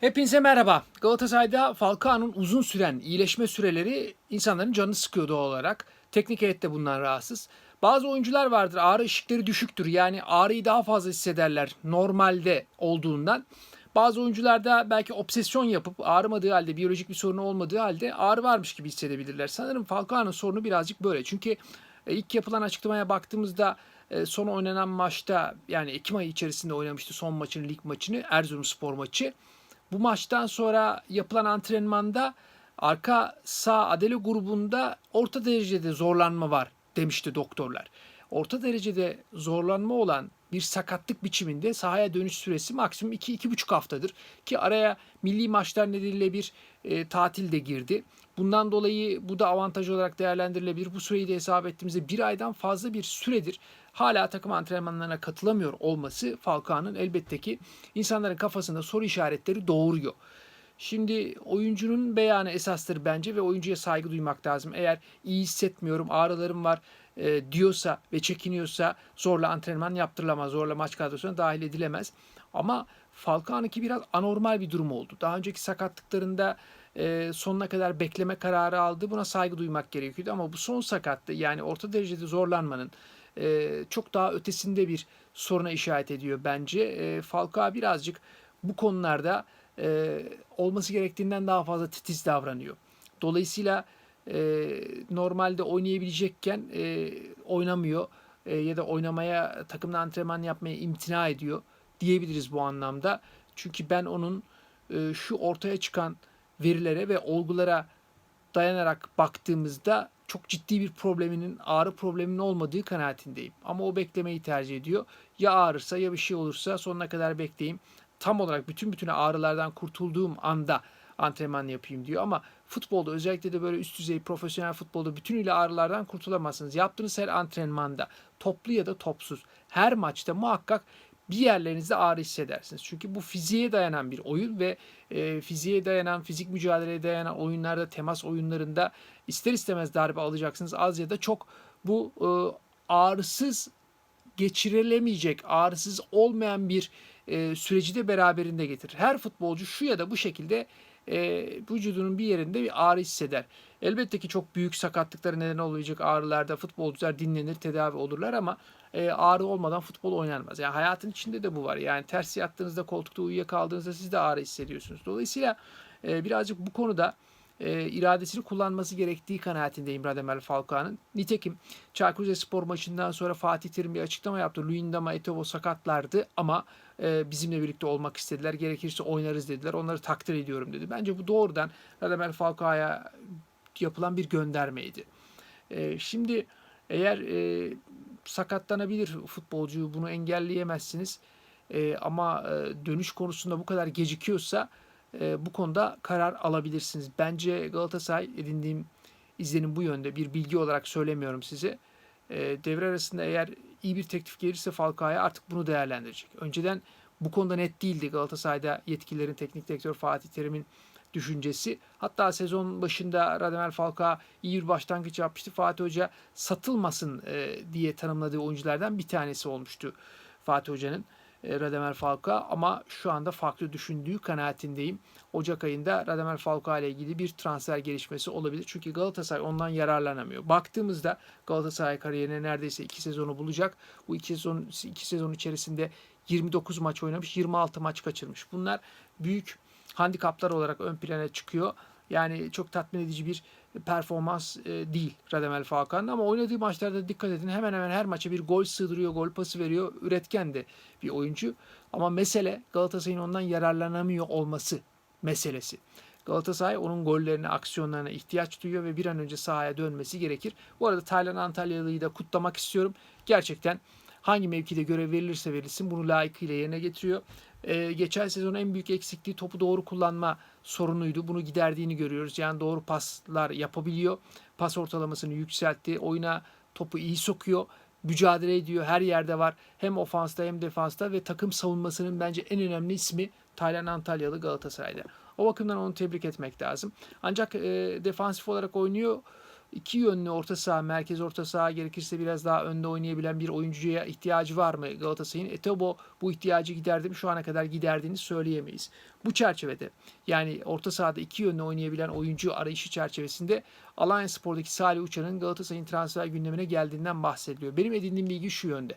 Hepinize merhaba. Galatasaray'da Falcao'nun uzun süren iyileşme süreleri insanların canını sıkıyor doğal olarak. Teknik heyet de bundan rahatsız. Bazı oyuncular vardır ağrı ışıkları düşüktür. Yani ağrıyı daha fazla hissederler normalde olduğundan. Bazı oyuncularda belki obsesyon yapıp ağrımadığı halde, biyolojik bir sorunu olmadığı halde ağrı varmış gibi hissedebilirler. Sanırım Falcao'nun sorunu birazcık böyle. Çünkü e, ilk yapılan açıklamaya baktığımızda e, son oynanan maçta yani Ekim ayı içerisinde oynamıştı son maçını, lig maçını, Erzurumspor maçı. Bu maçtan sonra yapılan antrenmanda arka sağ adele grubunda orta derecede zorlanma var demişti doktorlar. Orta derecede zorlanma olan bir sakatlık biçiminde sahaya dönüş süresi maksimum 2-2,5 haftadır. Ki araya milli maçlar nedeniyle bir e, tatil de girdi. Bundan dolayı bu da avantaj olarak değerlendirilebilir. Bu süreyi de hesap ettiğimizde bir aydan fazla bir süredir hala takım antrenmanlarına katılamıyor olması Falcao'nun elbette ki insanların kafasında soru işaretleri doğuruyor. Şimdi oyuncunun beyanı esastır bence ve oyuncuya saygı duymak lazım. Eğer iyi hissetmiyorum, ağrılarım var e, diyorsa ve çekiniyorsa zorla antrenman yaptırılamaz, zorla maç kadrosuna dahil edilemez. Ama Falcao'nunki biraz anormal bir durum oldu. Daha önceki sakatlıklarında sonuna kadar bekleme kararı aldı. Buna saygı duymak gerekiyordu ama bu son sakattı yani orta derecede zorlanmanın çok daha ötesinde bir soruna işaret ediyor bence. Falcao birazcık bu konularda olması gerektiğinden daha fazla titiz davranıyor. Dolayısıyla normalde oynayabilecekken oynamıyor ya da oynamaya takımda antrenman yapmaya imtina ediyor diyebiliriz bu anlamda. Çünkü ben onun şu ortaya çıkan verilere ve olgulara dayanarak baktığımızda çok ciddi bir probleminin, ağrı probleminin olmadığı kanaatindeyim. Ama o beklemeyi tercih ediyor. Ya ağrırsa ya bir şey olursa sonuna kadar bekleyeyim. Tam olarak bütün bütün ağrılardan kurtulduğum anda antrenman yapayım diyor. Ama futbolda özellikle de böyle üst düzey profesyonel futbolda bütünüyle ağrılardan kurtulamazsınız. Yaptığınız her antrenmanda toplu ya da topsuz her maçta muhakkak bir yerlerinizde ağrı hissedersiniz. Çünkü bu fiziğe dayanan bir oyun ve e, fiziğe dayanan, fizik mücadeleye dayanan oyunlarda, temas oyunlarında ister istemez darbe alacaksınız. Az ya da çok bu e, ağrısız geçirilemeyecek, ağrısız olmayan bir e, süreci de beraberinde getirir. Her futbolcu şu ya da bu şekilde e, vücudunun bir yerinde bir ağrı hisseder. Elbette ki çok büyük sakatlıklara neden olacak ağrılarda futbolcular dinlenir, tedavi olurlar ama e, ağrı olmadan futbol oynanmaz. Yani hayatın içinde de bu var. Yani ters yattığınızda, koltukta uyuyakaldığınızda siz de ağrı hissediyorsunuz. Dolayısıyla e, birazcık bu konuda e, iradesini kullanması gerektiği kanaatindeyim Radamel Falcao'nun. Nitekim Çaykur Rizespor maçından sonra Fatih Terim bir açıklama yaptı. Luyendama, Etobo sakatlardı ama e, bizimle birlikte olmak istediler. Gerekirse oynarız dediler. Onları takdir ediyorum dedi. Bence bu doğrudan Radamel Falcao'ya yapılan bir göndermeydi. E, şimdi eğer e, sakatlanabilir futbolcu bunu engelleyemezsiniz. E, ama e, dönüş konusunda bu kadar gecikiyorsa e, bu konuda karar alabilirsiniz. Bence Galatasaray edindiğim izlenim bu yönde. Bir bilgi olarak söylemiyorum size. E, devre arasında eğer iyi bir teklif gelirse Falcao'ya artık bunu değerlendirecek. Önceden bu konuda net değildi Galatasaray'da yetkililerin teknik direktör Fatih Terim'in düşüncesi. Hatta sezon başında Radamel Falcao iyi bir başlangıç yapmıştı. Fatih Hoca satılmasın e, diye tanımladığı oyunculardan bir tanesi olmuştu Fatih Hoca'nın. E, Radamel Falcao ama şu anda farklı düşündüğü kanaatindeyim. Ocak ayında Radamel Falcao ile ilgili bir transfer gelişmesi olabilir. Çünkü Galatasaray ondan yararlanamıyor. Baktığımızda Galatasaray kariyerine neredeyse iki sezonu bulacak. Bu iki sezon, iki sezon içerisinde 29 maç oynamış, 26 maç kaçırmış. Bunlar büyük handikaplar olarak ön plana çıkıyor. Yani çok tatmin edici bir performans e, değil Radamel Falcao'nun ama oynadığı maçlarda dikkat edin hemen hemen her maça bir gol sığdırıyor, gol pası veriyor. Üretken de bir oyuncu. Ama mesele Galatasaray'ın ondan yararlanamıyor olması meselesi. Galatasaray onun gollerine, aksiyonlarına ihtiyaç duyuyor ve bir an önce sahaya dönmesi gerekir. Bu arada Taylan Antalyalı'yı da kutlamak istiyorum. Gerçekten hangi mevkide görev verilirse verilsin bunu layıkıyla yerine getiriyor. Ee, geçen sezon en büyük eksikliği topu doğru kullanma sorunuydu. Bunu giderdiğini görüyoruz. Yani doğru paslar yapabiliyor. Pas ortalamasını yükseltti. Oyuna topu iyi sokuyor. Mücadele ediyor. Her yerde var. Hem ofansta hem defansta ve takım savunmasının bence en önemli ismi Taylan Antalyalı Galatasaray'da. O bakımdan onu tebrik etmek lazım. Ancak e, defansif olarak oynuyor iki yönlü orta saha, merkez orta saha gerekirse biraz daha önde oynayabilen bir oyuncuya ihtiyacı var mı Galatasaray'ın? Etebo bu ihtiyacı giderdi mi? Şu ana kadar giderdiğini söyleyemeyiz. Bu çerçevede yani orta sahada iki yönlü oynayabilen oyuncu arayışı çerçevesinde Alanya Spor'daki Salih Uçan'ın Galatasaray'ın transfer gündemine geldiğinden bahsediliyor. Benim edindiğim bilgi şu yönde.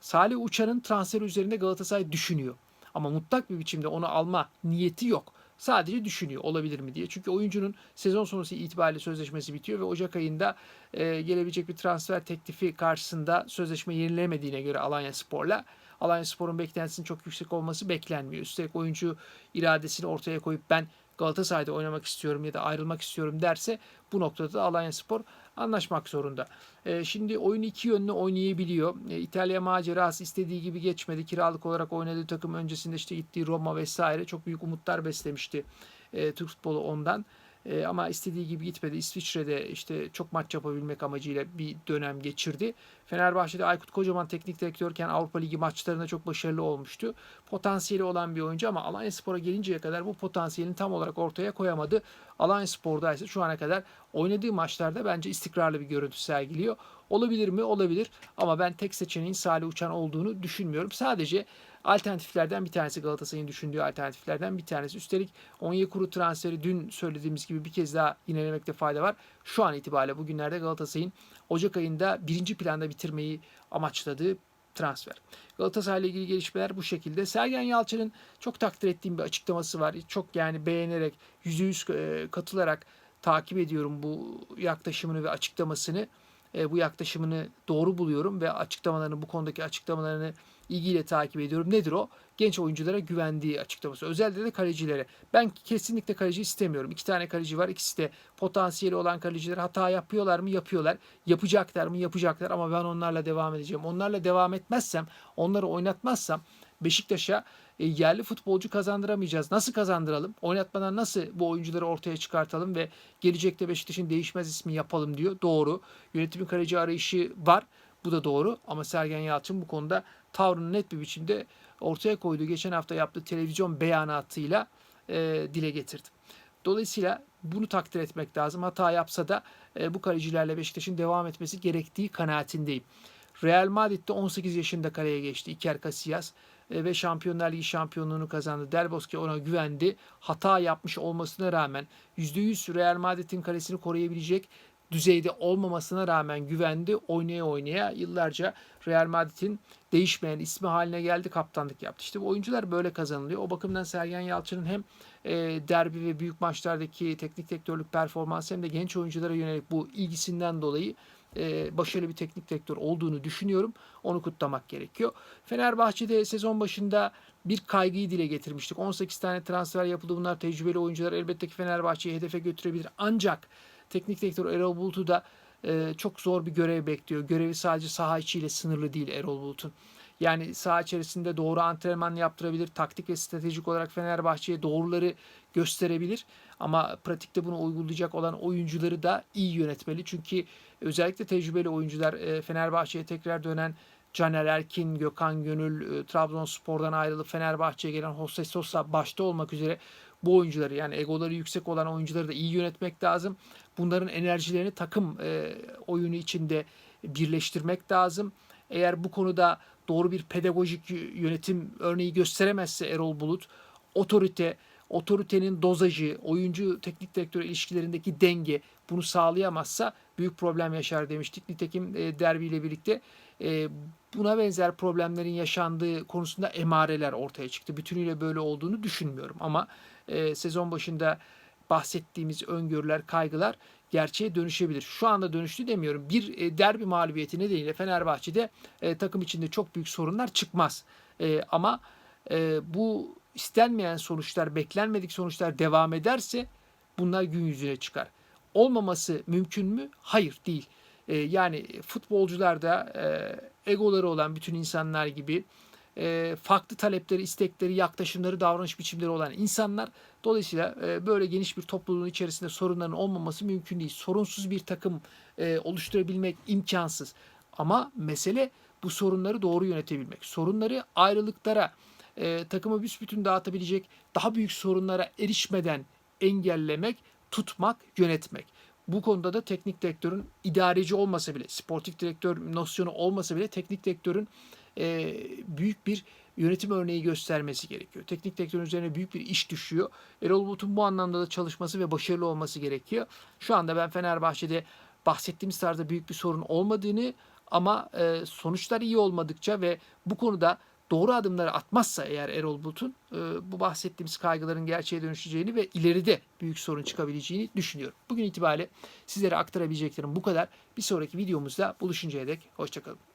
Salih Uçan'ın transferi üzerinde Galatasaray düşünüyor. Ama mutlak bir biçimde onu alma niyeti yok. Sadece düşünüyor olabilir mi diye. Çünkü oyuncunun sezon sonrası itibariyle sözleşmesi bitiyor ve Ocak ayında e, gelebilecek bir transfer teklifi karşısında sözleşme yenilemediğine göre Alanya Spor'la Alanya Spor'un beklentisinin çok yüksek olması beklenmiyor. Üstelik oyuncu iradesini ortaya koyup ben Galatasaray'da oynamak istiyorum ya da ayrılmak istiyorum derse bu noktada da Alanya Spor anlaşmak zorunda. E, şimdi oyun iki yönlü oynayabiliyor. E, İtalya macerası istediği gibi geçmedi. Kiralık olarak oynadığı takım öncesinde işte gittiği Roma vesaire çok büyük umutlar beslemişti e, Türk futbolu ondan. E, ama istediği gibi gitmedi. İsviçre'de işte çok maç yapabilmek amacıyla bir dönem geçirdi. Fenerbahçe'de Aykut Kocaman teknik direktörken Avrupa Ligi maçlarında çok başarılı olmuştu. Potansiyeli olan bir oyuncu ama Alanya Spor'a gelinceye kadar bu potansiyelini tam olarak ortaya koyamadı. Alanya Spor'da ise şu ana kadar oynadığı maçlarda bence istikrarlı bir görüntü sergiliyor. Olabilir mi? Olabilir. Ama ben tek seçeneğin Salih Uçan olduğunu düşünmüyorum. Sadece alternatiflerden bir tanesi Galatasaray'ın düşündüğü alternatiflerden bir tanesi. Üstelik Onyekuru transferi dün söylediğimiz gibi bir kez daha yinelemekte fayda var. Şu an itibariyle bugünlerde Galatasaray'ın Ocak ayında birinci planda bitirmeyi amaçladığı transfer. Galatasaray ile ilgili gelişmeler bu şekilde. Sergen Yalçın'ın çok takdir ettiğim bir açıklaması var. Çok yani beğenerek, %100 e, katılarak takip ediyorum bu yaklaşımını ve açıklamasını. E, bu yaklaşımını doğru buluyorum ve açıklamalarını, bu konudaki açıklamalarını ilgiyle takip ediyorum. Nedir o? Genç oyunculara güvendiği açıklaması. Özellikle de kalecilere. Ben kesinlikle kaleci istemiyorum. İki tane kaleci var. İkisi de potansiyeli olan kaleciler. Hata yapıyorlar mı? Yapıyorlar. Yapacaklar mı? Yapacaklar. Ama ben onlarla devam edeceğim. Onlarla devam etmezsem, onları oynatmazsam Beşiktaş'a e, yerli futbolcu kazandıramayacağız. Nasıl kazandıralım? Oynatmadan nasıl bu oyuncuları ortaya çıkartalım ve gelecekte Beşiktaş'ın değişmez ismi yapalım diyor. Doğru. Yönetimin kaleci arayışı var. Bu da doğru ama Sergen Yalçın bu konuda tavrını net bir biçimde ortaya koyduğu geçen hafta yaptığı televizyon beyanatıyla e, dile getirdi. Dolayısıyla bunu takdir etmek lazım. Hata yapsa da e, bu kalecilerle Beşiktaş'ın devam etmesi gerektiği kanaatindeyim. Real Madrid'de 18 yaşında kaleye geçti Iker Casillas ve Şampiyonlar Ligi şampiyonluğunu kazandı. Del ona güvendi. Hata yapmış olmasına rağmen %100 Real Madrid'in kalesini koruyabilecek düzeyde olmamasına rağmen güvendi. Oynaya oynaya yıllarca Real Madrid'in değişmeyen ismi haline geldi. Kaptanlık yaptı. İşte bu oyuncular böyle kazanılıyor. O bakımdan Sergen Yalçın'ın hem e, derbi ve büyük maçlardaki teknik direktörlük performansı hem de genç oyunculara yönelik bu ilgisinden dolayı e, başarılı bir teknik direktör olduğunu düşünüyorum. Onu kutlamak gerekiyor. Fenerbahçe'de sezon başında bir kaygıyı dile getirmiştik. 18 tane transfer yapıldı. Bunlar tecrübeli oyuncular elbette ki Fenerbahçe'yi hedefe götürebilir. Ancak teknik direktör Erol Bulut'u da e, çok zor bir görev bekliyor. Görevi sadece saha içiyle sınırlı değil Erol Bulut'un. Yani saha içerisinde doğru antrenman yaptırabilir. Taktik ve stratejik olarak Fenerbahçe'ye doğruları gösterebilir. Ama pratikte bunu uygulayacak olan oyuncuları da iyi yönetmeli. Çünkü özellikle tecrübeli oyuncular e, Fenerbahçe'ye tekrar dönen Caner Erkin, Gökhan Gönül, e, Trabzonspor'dan ayrılıp Fenerbahçe'ye gelen Jose Sosa başta olmak üzere bu oyuncuları yani egoları yüksek olan oyuncuları da iyi yönetmek lazım. Bunların enerjilerini takım e, oyunu içinde birleştirmek lazım. Eğer bu konuda doğru bir pedagojik yönetim örneği gösteremezse Erol Bulut otorite, otoritenin dozajı, oyuncu teknik direktör ilişkilerindeki denge bunu sağlayamazsa büyük problem yaşar demiştik. Nitekim e, derbiyle birlikte e, buna benzer problemlerin yaşandığı konusunda emareler ortaya çıktı. Bütünüyle böyle olduğunu düşünmüyorum ama e, sezon başında bahsettiğimiz öngörüler, kaygılar gerçeğe dönüşebilir. Şu anda dönüştü demiyorum. Bir e, derbi mağlubiyeti nedeniyle Fenerbahçe'de e, takım içinde çok büyük sorunlar çıkmaz. E, ama bu istenmeyen sonuçlar, beklenmedik sonuçlar devam ederse bunlar gün yüzüne çıkar. Olmaması mümkün mü? Hayır değil. Yani futbolcular da e, egoları olan bütün insanlar gibi e, farklı talepleri, istekleri, yaklaşımları, davranış biçimleri olan insanlar. Dolayısıyla e, böyle geniş bir topluluğun içerisinde sorunların olmaması mümkün değil. Sorunsuz bir takım e, oluşturabilmek imkansız. Ama mesele bu sorunları doğru yönetebilmek. Sorunları ayrılıklara, e, takımı büsbütün dağıtabilecek daha büyük sorunlara erişmeden engellemek, tutmak, yönetmek. bu konuda da teknik direktörün idareci olmasa bile, sportif direktör nosyonu olmasa bile teknik direktörün e, büyük bir yönetim örneği göstermesi gerekiyor. Teknik direktörün üzerine büyük bir iş düşüyor. Erol Bulut'un bu anlamda da çalışması ve başarılı olması gerekiyor. Şu anda ben Fenerbahçe'de bahsettiğimiz tarzda büyük bir sorun olmadığını ama e, sonuçlar iyi olmadıkça ve bu konuda doğru adımları atmazsa eğer Erol Bulut'un e, bu bahsettiğimiz kaygıların gerçeğe dönüşeceğini ve ileride büyük sorun çıkabileceğini düşünüyorum. Bugün itibariyle sizlere aktarabileceklerim bu kadar. Bir sonraki videomuzda buluşuncaya dek hoşçakalın.